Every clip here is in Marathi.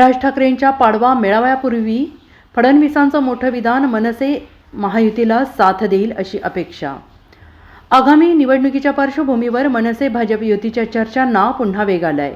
राज ठाकरेंच्या पाडवा मेळाव्यापूर्वी फडणवीसांचं मोठं विधान मनसे महायुतीला साथ देईल अशी अपेक्षा. आगामी निवडणुकीच्या पार्श्वभूमीवर मनसे भाजप युतीच्या चर्चांना पुन्हा वेग आलाय.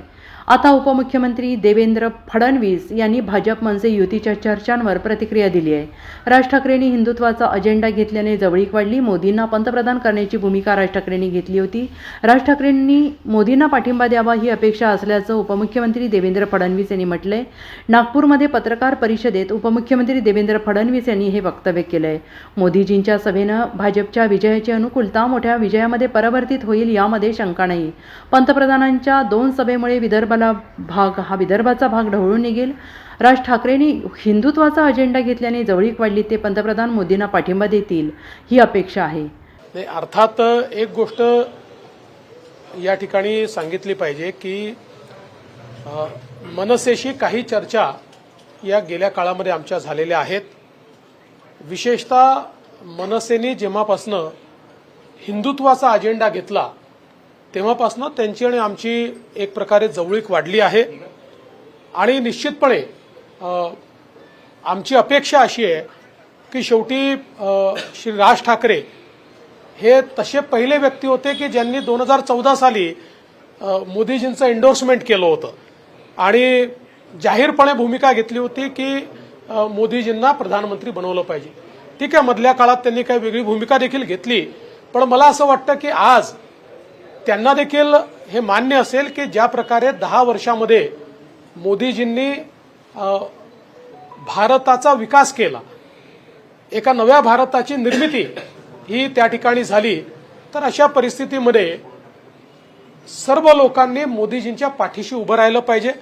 आता उपमुख्यमंत्री देवेंद्र फडणवीस यांनी भाजप मनसे युतीच्या चर्चांवर प्रतिक्रिया दिली आहे. राज ठाकरेंनी हिंदुत्वाचा अजेंडा घेतल्याने जवळीक वाढली. मोदींना पंतप्रधान करण्याची भूमिका राज ठाकरेंनी घेतली होती. राज ठाकरेंनी मोदींना पाठिंबा द्यावा ही अपेक्षा असल्याचं उपमुख्यमंत्री देवेंद्र फडणवीस यांनी म्हटलंय. नागपूरमध्ये पत्रकार परिषदेत उपमुख्यमंत्री देवेंद्र फडणवीस यांनी हे वक्तव्य केलंय. मोदीजींच्या सभेनं भाजपच्या विजयाची अनुकूलता मोठ्या विजयामध्ये परावर्तित होईल यामध्ये शंका नाही. पंतप्रधानांच्या दोन सभेमुळे विदर्भाला भाग हा विदर्भाचा भाग ढवळून निघेल. राज ठाकरेंनी हिंदुत्वाचा अजेंडा घेतल्याने जवळीक वाढली ते पंतप्रधान मोदींना पाठिंबा देतील ही अपेक्षा आहे. नाही अर्थात एक गोष्ट या ठिकाणी सांगितली पाहिजे की मनसेशी काही चर्चा या गेल्या काळामध्ये आमच्या झालेल्या आहेत. विशेषतः मनसेने जेव्हापासनं हिंदुत्वाचा अजेंडा घेतला तेव्हापासनं त्यांची आणि आमची एक प्रकारे जवळीक वाढली आहे. आणि निश्चितपणे आमची अपेक्षा अशी आहे की शेवटी श्री राज ठाकरे हे तसे पहिले व्यक्ती होते की ज्यांनी दोन हजार चौदा साली मोदीजींचं एन्डोर्समेंट केलं होतं. आणि जाहीरपणे भूमिका घेतली होती की मोदीजींना प्रधानमंत्री बनवलं पाहिजे. ठीक आहे मधल्या काळात त्यांनी काही वेगळी भूमिका देखील घेतली पण मला असं वाटतं की आज त्यांना देखील हे मान्य असेल की ज्या प्रकारे दहा वर्षामध्ये मोदीजींनी भारताचा विकास केला. एका नव्या भारताची निर्मिती ही त्या ठिकाणी झाली. तर अशा परिस्थितीमध्ये सर्व लोकांनी मोदीजींच्या पाठीशी उभं राहिलं पाहिजे.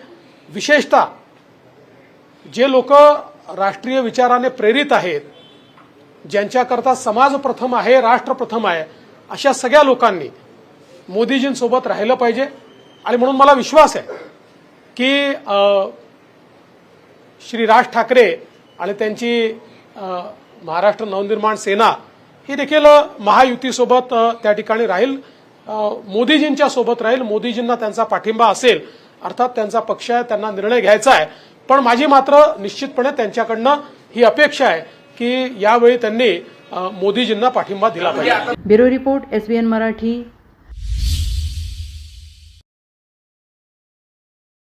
विशेषतः जे लोक राष्ट्रीय विचाराने प्रेरित आहेत ज्यांच्याकरता समाज प्रथम आहे राष्ट्र प्रथम आहे अशा सगळ्या लोकांनी मोदीजींसोबत राहिलं पाहिजे. आणि म्हणून मला विश्वास आहे की श्री राज ठाकरे आणि त्यांची महाराष्ट्र नवनिर्माण सेना ही देखील महायुतीसोबत त्या ठिकाणी राहील. मोदीजींच्या सोबत राहील. मोदीजींना त्यांचा पाठिंबा असेल अर्थात त्यांचा पक्ष आहे त्यांना निर्णय घ्यायचा आहे. पण माझी मात्र निश्चितपणे त्यांच्याकडनं ही अपेक्षा आहे की यावेळी त्यांनी मोदीजींना पाठिंबा दिला पाहिजे. Bureau report SBN Marathi.